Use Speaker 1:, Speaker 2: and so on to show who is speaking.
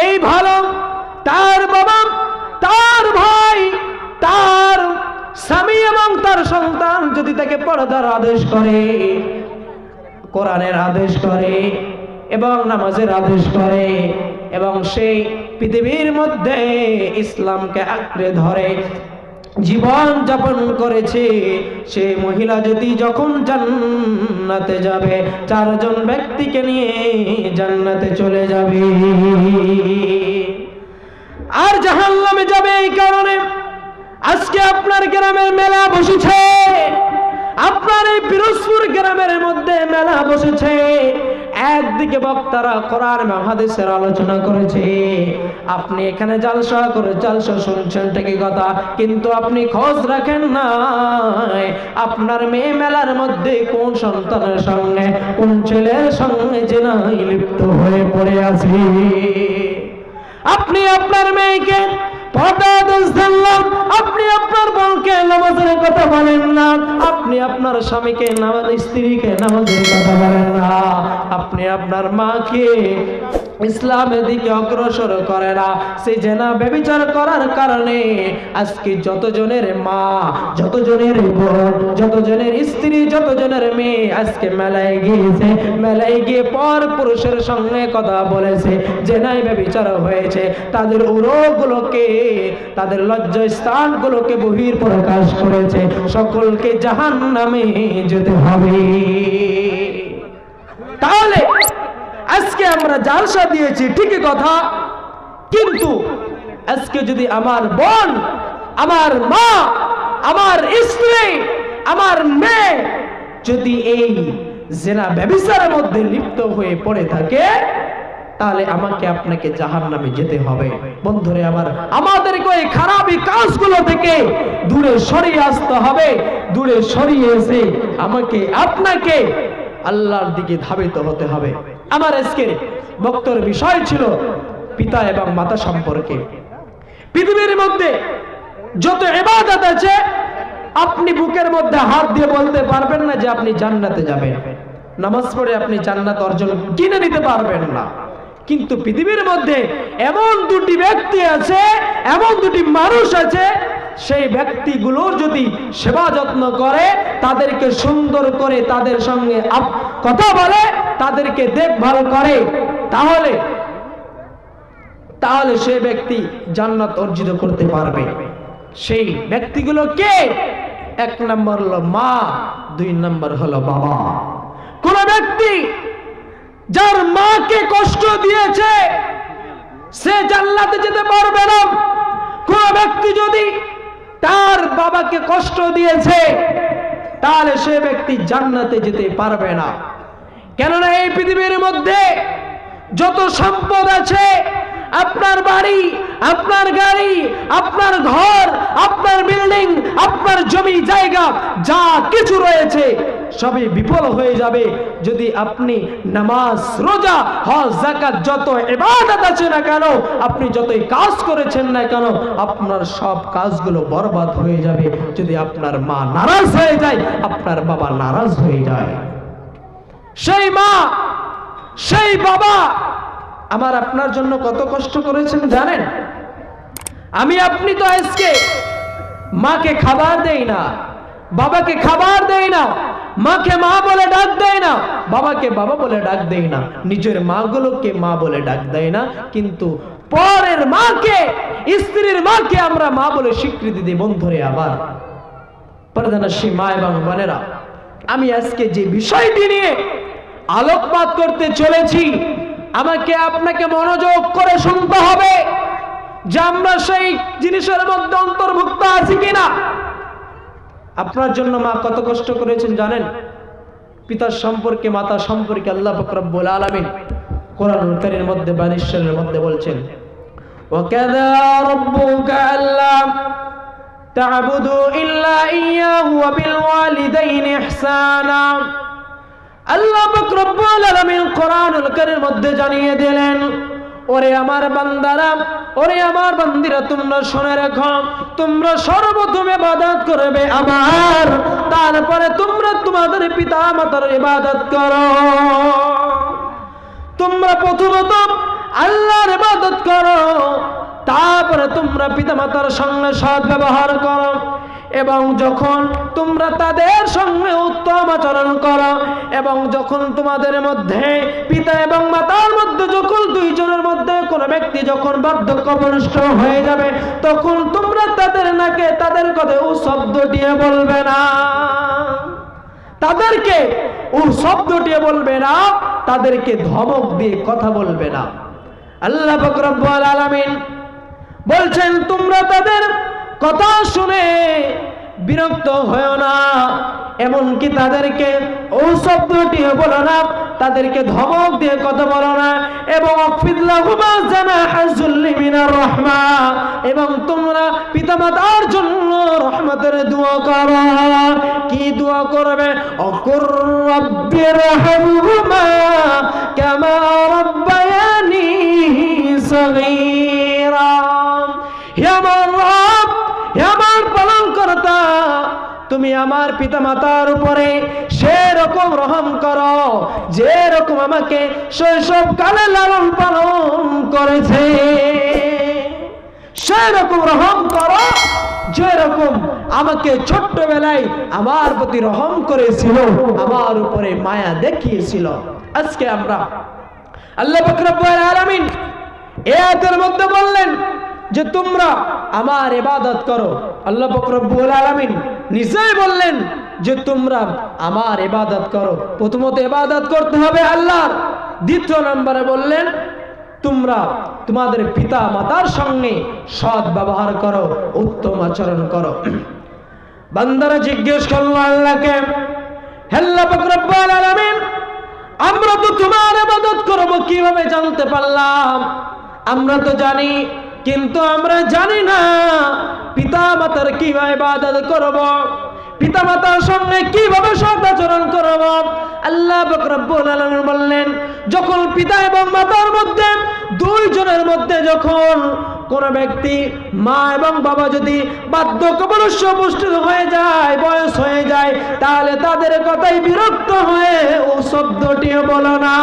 Speaker 1: এই ভালো, তার বাবা, তার ভাই, তার স্বামী এবং তার সন্তান যদি তাকে পর্দার আদেশ করে, কোরআনের আদেশ করে এবং নামাজের আদেশ করে এবং সেই পৃথিবীর মধ্যে ইসলামকে আঁকড়ে ধরে জীবন যাপন করেছে, সে মহিলা যদি যখন জান্নাতে যাবে, চারজন ব্যক্তিকে নিয়ে জান্নাতে চলে যাবে। আর জাহান্নামে যাবে এই কারণে আজকে আপনার গ্রামের মেলা বসেছে। আপনার এই পিরোজপুর গ্রামের মধ্যে মেলা বসেছে। একদিকে বক্তারা কোরআন মহাদেশের আলোচনা করেছে। আপনি এখানে জালসা করে জালসা শুনছেন ঠিকই কথা? কিন্তু আপনি খোঁজ রাখেন না আপনার মেয়ে মেলার মধ্যে কোন সন্তানের সঙ্গে, কোন ছেলের সঙ্গে যে নাই লিপ্ত হয়ে পড়ে আছে। আপনি আপনার মেয়েকে আপনি আপনার বউকে নামাজের কথা বলেন না। আপনি আপনার স্বামীকে নামাজ, স্ত্রীকে নামাজের কথা বলেন না। আপনি আপনার মাকে ইসলামের দিকে অগ্রসর করে না। সে জেনা ব্যবিচার করার কারণে আজকে যতজনের মা, যতজনের বোন, যতজনের স্ত্রী, যতজনের মেয়ে আজকে মেলায় গিয়েছে। মেলায় গিয়ে পর পুরুষের সঙ্গে কথা বলেছে জেনাই ব্যবিচার হয়েছে। তাদের উরোগুলোকে, তাদের লজ্জা স্থানগুলোকে বহির প্রকাশ করেছে। সকলকে জাহান নামে যেতে হবে। তাহলে আজকে আমরা জালসা দিয়েছি, ঠিকই কথা। কিন্তু আজকে যদি আমার বোন, আমার মা, আমার স্ত্রী, আমার মেয়ে যদি এই জেনা ব্যবিচারের মধ্যে লিপ্ত হয়ে পড়ে থাকে, তাহলে আমাকে আপনাকে জাহান নামে যেতে হবে। বন্ধুরে আবার আমাদেরকে ওই খারাপই কাজগুলো থেকে দূরে সরিয়ে আসতে হবে। দূরে সরিয়ে এসে আমাকে, আপনাকে আল্লাহর দিকে ধাবিত হতে হবে। আমার আজকে বক্তর বিষয় ছিল পিতা এবং মাতা সম্পর্কে। পৃথিবীর মধ্যে যত এবাদত আছে, আপনি বুকের মধ্যে হাত দিয়ে বলতে পারবেন না যে আপনি জান্নাতে যাবেন। নামাজ পড়ে আপনি জান্নাত অর্জন কিনে নিতে পারবেন না। কিন্তু পৃথিবীর মধ্যে এমন দুটি ব্যক্তি আছে, এমন দুটি মানুষ আছে সেই ব্যক্তিগুলোর যদি সেবা যত্ন করে, তাদেরকে সুন্দর করে তাদের সঙ্গে কথা বলে, তাদেরকে দেখভাল করে, তাহলে তাহলে সে ব্যক্তি জান্নাত অর্জিত করতে পারবে। সেই ব্যক্তিগুলো কে? এক নম্বর হলো মা, দুই নম্বর হলো বাবা। কোন ব্যক্তি যার মাকে কষ্ট দিয়েছে, সে জান্নাতে যেতে পারবে না। বাবাকে কষ্ট দিয়েছে, তাহলে সে ব্যক্তি জান্নাতে যেতে পারবে না। কেননা এই পৃথিবীর মধ্যে যত সম্পদ আছে, আপনার বাড়ি, আপনার গাড়ি, আপনার ঘর, আপনার বিল্ডিং, আপনার জমি, জায়গা, যা কিছু রয়েছে সবই বিফল হয়ে যাবে। যদি আপনি নামাজ, রোজা, হজ জাকাত যত ইবাদত আছে না কেন, আপনি যতই কাজ করেছেন না কেন, আপনার সব কাজগুলো বরবাদ হয়ে যাবে। যদি আপনার মা নারাজ হয়ে যায়, আপনার বাবা নারাজ হয়ে যায়। সেই মা, সেই বাবা, আমার আপনার জন্য কত কষ্ট করেছেন জানেন? আমি, আপনি তো আজকে মাকে খাবার দেই না, বাবাকে খাবার দেই না। মাকে মা বলে ডাক দেয় না, বাবাকে বাবা বলে ডাক দেয় না, নিজের মাগুলোকে মা বলে ডাক দেয় না, কিন্তু পরের মাকে, স্ত্রীর মাকে আমরা মা বলে স্বীকৃতি দিই, বন্ধুরে আবার মা এবং বোনেরা, আমি আজকে যে বিষয়টি নিয়ে আলোকপাত করতে চলেছি, আমাকে আপনাকে মনোযোগ করে শুনতে হবে যে আমরা সেই জিনিসের মধ্যে অন্তর্ভুক্ত আছি কিনা। আপনার জন্য মা কত কষ্ট করেছেন জানেন পিতার সম্পর্কে মাতা সম্পর্কে আল্লাহ ফকরব্বুল আলমিন কোরআন কারীর মধ্যে বানিশ্বরের মধ্যে বলছেন وكذا ربك ألا تعبدوا إلا إياه وبالوالدين إحسانا আল্লাহ পাক রব্বুল আলামিন কোরআনুল কারীমের মধ্যে জানিয়ে দিলেন ওরে আমার বান্দারা, ওরে আমার বান্দিরা, তোমরা শুনে রাখো। তোমরা সর্বপ্রথম ইবাদত করবে আমার। তারপরে তোমরা তোমাদের পিতা মাতার ইবাদত করো। তোমরা প্রথমত আল্লাহর ইবাদত করো। তারপরে তোমরা পিতামাতার সঙ্গে সৎ ব্যবহার করো। এবং যখন তোমরা তাদের সঙ্গে উত্তম এবং যখন তোমাদের মধ্যে পিতা এবং মাতার মধ্যে যখন দুইজনের মধ্যে কোনো ব্যক্তি যখন বার্ধক্যপুষ্ট হয়ে যাবে, তখন তোমরা তাদের নাকে তাদের কথা ও শব্দ দিয়ে বলবে না। তাদেরকে ও শব্দটি বলবে না, তাদেরকে ধমক দিয়ে কথা বলবে না। আল্লাহ ফকরব্বুল আলামিন বলছেন, তোমরা তাদের কথা শুনে বিরক্ত হয় না। এমনকি তাদেরকে ও বলো না, তাদেরকে ধমক দিয়ে কথা বলো না, এবং রহমা, এবং তোমরা পিতামাতার জন্য রহমতের দোয়া করো। কি দোয়া করবে? অকুর রব্বির সগীরা। তুমি আমার পিতা মাতার উপরে সেরকম রহম করো যে রকম আমাকে শৈশব কালে লালন পালন করেছে। সেরকম রহম করো, যেরকম আমাকে ছোট্টবেলায় আমার প্রতি রহম করেছিল, আমার উপরে মায়া দেখিয়েছিল। আজকে আমরা আল্লাহ বকরব্বুল আলামিন এ আয়াতের মধ্যে বললেন যে, তোমরা আমার ইবাদত করো। আল্লাহ বকরব্বুল আলামিন নিজেই বললেন যে তোমরা আমার ইবাদত করো। প্রথমত ইবাদত করতে হবে আল্লাহর। দ্বিতীয় নম্বরে বললেন, তোমরা তোমাদের পিতা মাতার সঙ্গে সৎ ব্যবহার করো, উত্তম আচরণ করো। বান্দারা জিজ্ঞেস করল আল্লাহকে আমরা তো তোমার ইবাদত করব, কীভাবে জানতে পারলাম? আমরা তো জানি কিন্তু আমরা জানি না পিতা মাতার কীভাবে ইবাদত করব পিতা মাতার সঙ্গে কীভাবে সদাচরণ করব। আল্লাহ বকরব্বুল আলামিন বললেন, যখন পিতা এবং মাতার মধ্যে, দুইজনের মধ্যে যখন কোন ব্যক্তি মা এবং বাবা যদি বার্ধক্যবলস্য পুষ্টিত হয়ে যায়, বয়স হয়ে যায়, তাহলে তাদের কথাই বিরক্ত হয়ে ও শব্দটিও বলো না।